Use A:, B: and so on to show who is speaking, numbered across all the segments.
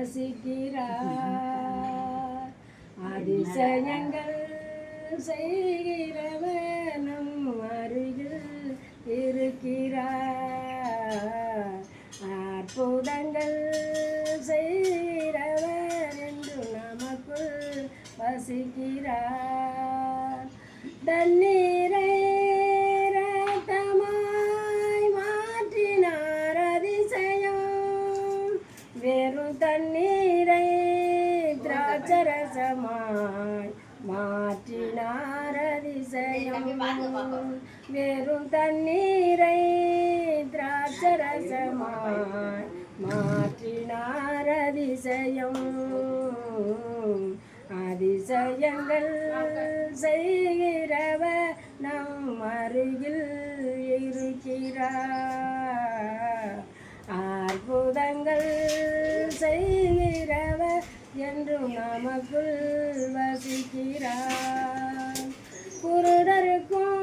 A: வசிக்கிறார். அதிசயங்கள் செய்கிறவர் நம் அருகில் இருக்கிறார். அற்புதங்கள் செய்கிறவர் என்று நமக்குள் வசிக்கிறார். தண்ணீரை தண்ணீரை திராட்சரசமாய் மாற்றினார் அதிசயம். வெறும் தண்ணீரை திராட்சரசமாய் மாற்றினார் அதிசயம். அதிசயங்கள் செய்கிறவ நம் அருகில் இருக்கிறார். அற்புதங்கள் என்று நமக்குள் வசிக்கிறார். குருடருக்கும்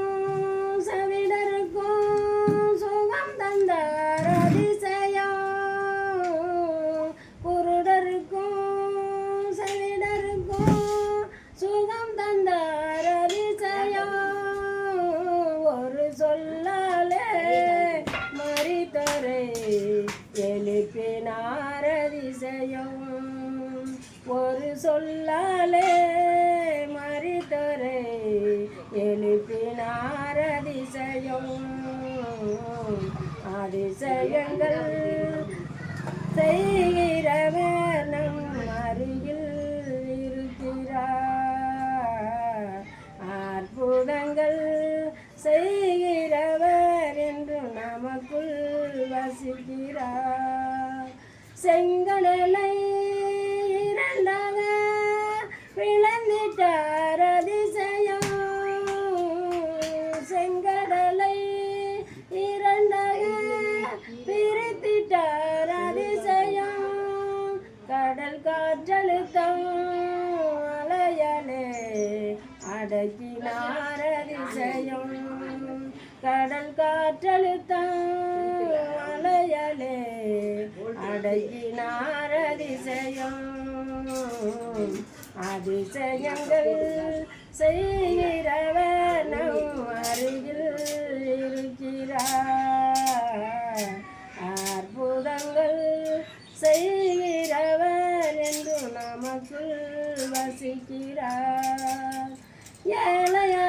A: சவிடருக்கும் சுகம் தந்தார் அதிசயம். குருடருக்கும் சவிடருக்கும் சுகம் தந்தார் அதிசயம். ஒரு சொல்லாலே மறித்தரை எழுப்பினார் அதிசயம். சொல்லாலே மறித்தரை எழுப்பினார் அதிசயம் அதிசயங்கள் செய்கிறவர் நம் அருகில் இருக்கிறார். அற்புதங்கள் செய்கிறவர் என்று நமக்குள் வசிக்கிறார். செங்கடலை கடல் காற்றழுத்தம் அலையலே. அடக்கினார் அதிசயம். கடல் காற்றழுத்தம் அலையலே. அடக்கினார் அதிசயம். அதிசயங்கள் செய்கிறவனும் அறி வசிக்கிறார். ஏழையான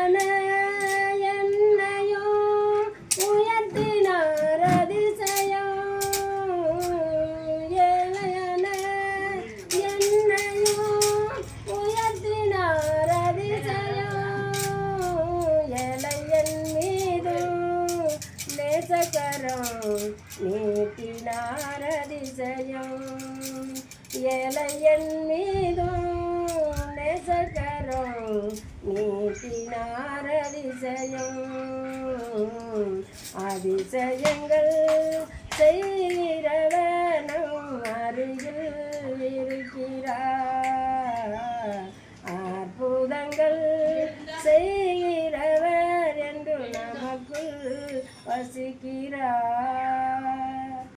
A: நீட்டினாரதிசயம். நீட்டினார் மீதும் நெசகரம் நீட்டினாரதிசயம். அதிசயங்கள் செய்கிறவர் நம் அருகில் இருக்கிறார். அற்புதங்கள் செய்கிறவர் என்று நமக்குள் வசிக்கிறார்.